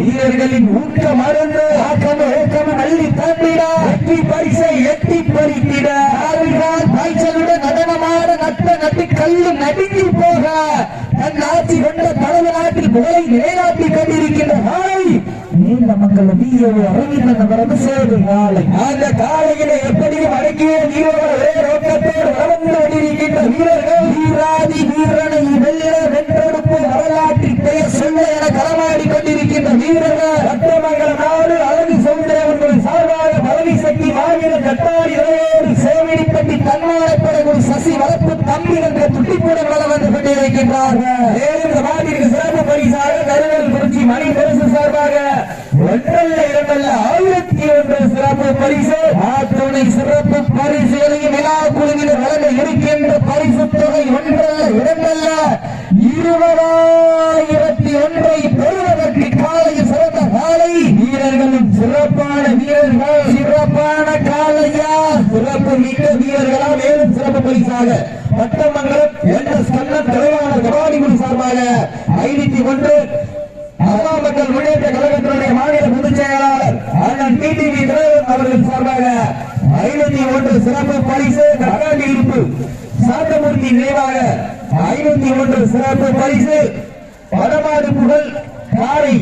வீரர்களின் ஊக்க மருந்து ஆக்கம ஊக்கம அள்ளி தந்திட எட்டி பரிசை எட்டி பறித்திட பாய்ச்சலுடன் நடனமாட நட்ட நட்டு கல்லு நடுங்கி போக தன் ஆட்சி கொண்ட தலைவர் நாட்டில் புகழை நிலைநாட்டி கொண்டிருக்கின்ற இந்த நீண்ட மக்கள் வீரவு அரவிந்தன் அவரது சேது காலை அந்த காலையில எப்படியும் அடக்கிய வீரர்கள் ஒரே நோக்கத்தோடு வளர்ந்து கொண்டிருக்கின்ற வீரர்கள்? வீராதி வீரனை வெல்ல வென்றெடுப்பு பெயர் சொல்ல என களமாடி கொண்டிருக்கின்ற வீரர்கள் நாடு அழகு சௌந்தரவர்கள் சார்பாக பழனி சக்தி மாவீர கட்டாரி இளையோடு சேவடிப்பட்டி தன்மானப்படக்கூடிய சசி வளர்ப்பு தம்பி என்ற துட்டிப்புடன் வளம் வந்து கொண்டிருக்கின்றார்கள். மேலும் இந்த மாவீருக்கு சிறப்பு பரிசாக கருவல் குறிச்சி மணி பரிசு சார்பாக ஒன்றல்ல இரண்டல்ல ஆயிரத்தி ஒன்று சிறப்பு பரிசு. ஆத்துணை சிறப்பு பரிசுகளையும் விழா குழுவினர் வழங்க இருக்கின்ற பரிசு தொகை ஒன்றல்ல இரண்டல்ல இருபதாயிரத்தி ஒன்றை பெறுவதற்கு காலையில் சிறந்த காலை. வீரர்களும் சிறப்பான வீரர்கள். சிறப்பான காலையா? சிறப்பு மிக்க வீரர்களா? மேலும் சிறப்பு பரிசாக பட்டமங்கலம் என்ற ஸ்கந்தன் தலைவாளர் கபாடிகுடி சார்பாக ஐநூத்தி ஒன்று அம்மா மக்கள் முன்னேற்ற கழகத்தினுடைய மாநில பொதுச் செயலாளர் அண்ணன் டிடிவி தினகரன் அவர்கள் சார்பாக ஐநூத்தி ஒன்று சிறப்பு பரிசு கட்டாண்டி இருப்பு சாந்தமூர்த்தி நினைவாக ஐநூத்தி ஒன்று சிறப்பு பரிசு வடமாடு புகழ் காரை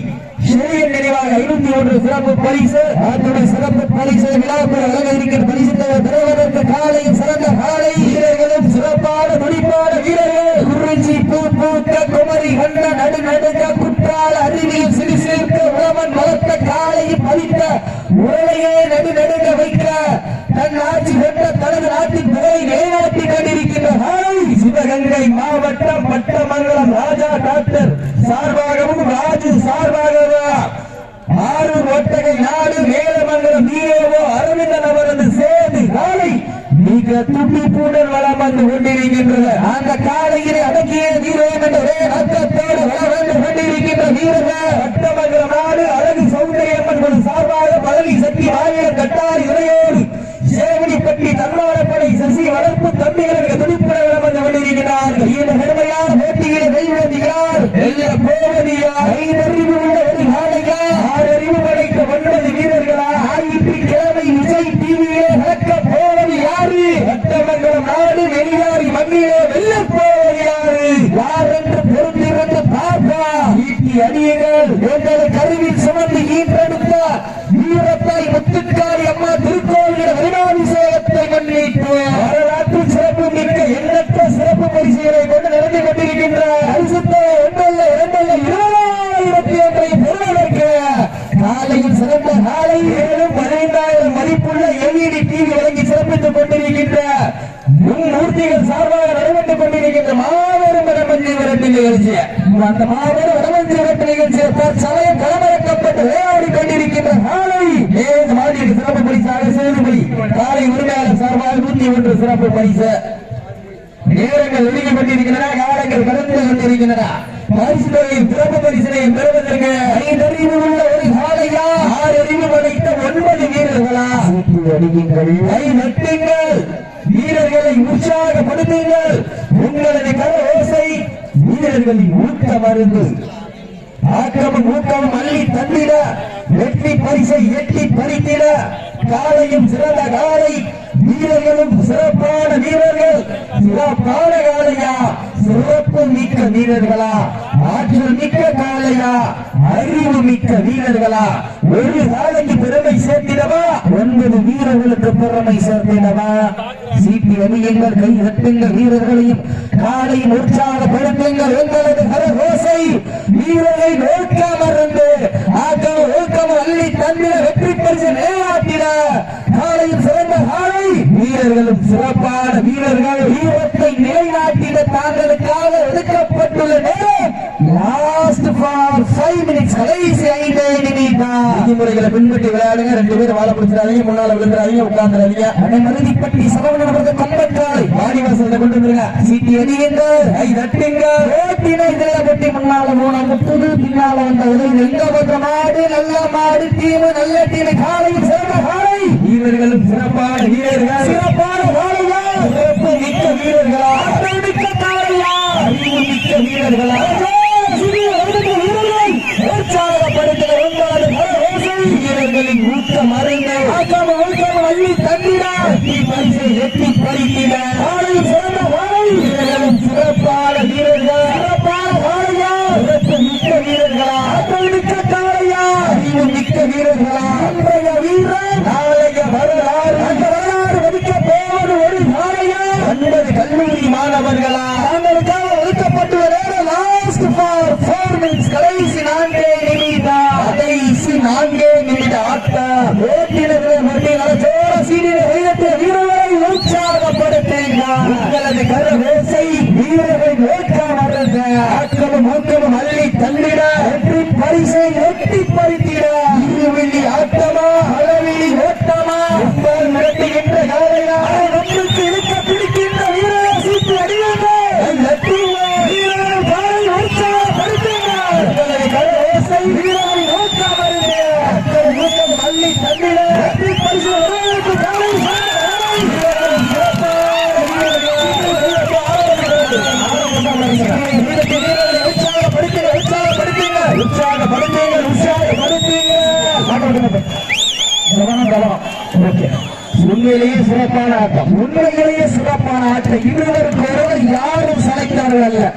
செழியன் நினைவாக ஐநூத்தி ஒன்று சிறப்பு பரிசு அத்துடன் சிறப்பு பரிசு விழாக்குள் வழங்க பரிசு தொகை பெறுவதற்கு காலை சிறந்த காலை வீரர்களும் சிறப்பான துடிப்பான வீரர்கள் குறிஞ்சி பூ பூத்த குமரி கண்ட நடு நடு குற்றால அருவியில் சிறு சேர்க்க உழவன் வளர்த்த காலையை பதித்த உரையே நடு நடுங்க வைக்க தன் ஆட்சி கொண்ட தனது நாட்டின் புகழை நிலைநாட்டி கொண்டிருக்கின்ற சிவகங்கை மாவட்டம் பட்டமங்கலம் ராஜா டாக்டர் சார்பாகவும் ராஜு சார்பாகவும் ஆறு ஒட்டகை நாடு மேலமங்கலம் நீரேவோ அரவிந்தன் அவரது சேர்ந்து காலை மிக துடிப்புடன் வளம் வந்து கொண்டிருக்கின்றது அந்த காலையிலே அடக்கிய வீரம் என்ற ஒரே கொண்டிருக்கிறார்கள் இந்த பெருமையான போட்டியிலே கைவந்தியார் வெல்ல போவதியார் கைதறிவு உள்ள ஒரு காலையா ஆறறிவு படைத்த ஒன்பது வீரர்களா ஆயிற்று கிழமை விஜய் டிவியிலே நடக்க போவது யாரு? வட்டமங்கலம் நாடு வெளியாரி மண்ணிலே வெல்ல போவது யாரு யார் என்று பொறுத்திருந்து பார்ப்பா ஈட்டி அடியுங்கள் எங்களை கருவில் சுமந்து ஈன்றெடுத்த வீரத்தாய் முத்துக்காரி அம்மா திருக்கோவிலிட வருணாபிஷேகத்தை முன்னிட்டு வரலாற்று சிறப்பு மிக்க எண்ணற்ற சிறப்பு பரிசுகளை கொண்டு நடந்து கொண்டிருக்கின்ற பரிசுத்தை ஒன்றல்ல இரண்டல்ல இருபதாயிரத்தி ஒன்றை பெறுவதற்கு காலையில் சிறந்த காலை மேலும் பதினைந்தாயிரம் மதிப்புள்ள எல்இடி டிவி வழங்கி சிறப்பித்துக் கொண்டிருக்கின்ற மும்மூர்த்திகள் சார்பாக நடைபெற்றுக் கொண்டிருக்கின்ற மாபெரும் வடமஞ்சி விரட்டு நிகழ்ச்சி அந்த மாபெரும் வடமஞ்சி விரட்டு நிகழ்ச்சியை தற்சமயம் களமிறக்கப்பட்டு விளையாடி கொண்டிருக்கின்ற காலை மேலும் மாதிரி சிறப்பு பரிசாக சேதுபடி காலை உரிமையாளர் சார்பாக நூத்தி ஒன்று சிறப்பு பரிசு. நேரங்கள் ஒதுக்கி கொண்டிருக்கின்றன காலங்கள் கடந்து கொண்டிருக்கின்றன. பரிசு தொகையும் சிறப்பு பரிசனை பெறுவதற்கு ஐந்தறிவு உள்ள ஒரு காலையா ஆறு அறிவு படைத்த ஒன்பது வீரர்களா அடியுங்கள். கை நட்டுங்கள். வீரர்களை உற்சாகப்படுத்துங்கள். உங்களது கர வீரர்களின் ஊக்க மருந்து. ஆக்கிரமம் ஊக்கம் அள்ளி தந்திட வெற்றி பரிசை எட்டி பறித்திட காலையும் சிறந்த காலை வீரர்களும் சிறப்பான வீரர்கள் சிறப்பான மிக்க வீரர்களா? ஆற்றல் மிக்க காலையா அறிவு மிக்க வீரர்களா? ஒரு காலைக்கு பெருமை சேர்த்திடவா? ஒன்பது வீரர்களுக்கு பெருமை சேர்த்திடவா? சீட்டி அணியுங்கள் கை தட்டுங்கள் வீரர்களையும். காலையும் உற்சாகப்படுத்துங்கள் எங்களது கரகோசை வீரரை நோக்காமருந்து ஆக்கம் ஊக்கம் அள்ளி தந்திர வெற்றி பரிசு நிலைநாட்டிட காலையில் சிறந்த காலை வீரர்களும் சிறப்பான வீரர்கள். வீரத்தை விதிமுறைகளை பின்பற்றி விளையாடுங்க. ரெண்டு பேரும் வாழ பிடிச்சிடாதீங்க. முன்னால விழுந்துடாதீங்க. உட்கார்ந்துடாதீங்க. அனைமருதிப்பட்டி சமவனப்படுத்த கம்பற்றாலை வாடிவாசல்ல கொண்டு வந்துருங்க. சீட்டி அடியுங்க கை தட்டுங்க. ஓட்டினை இதில் பட்டி முன்னால மூணு முப்பது பின்னால வந்த உதவி எங்க பண்ற மாடு நல்ல மாடு டீம் நல்ல டீம் காலையில் சிறந்த காலை. வீரர்களும் சிறப்பான வீரர்கள். மகளின் ஊக்க மறைந்த ஆசாம ஊக்கம் சிறந்த வாழை Yeah. உண்மையிலேயே சிறப்பான ஆட்டம். உண்மையிலேயே சிறப்பான ஆட்டம். இருவர் யாரும் சளைத்தார்கள் அல்ல.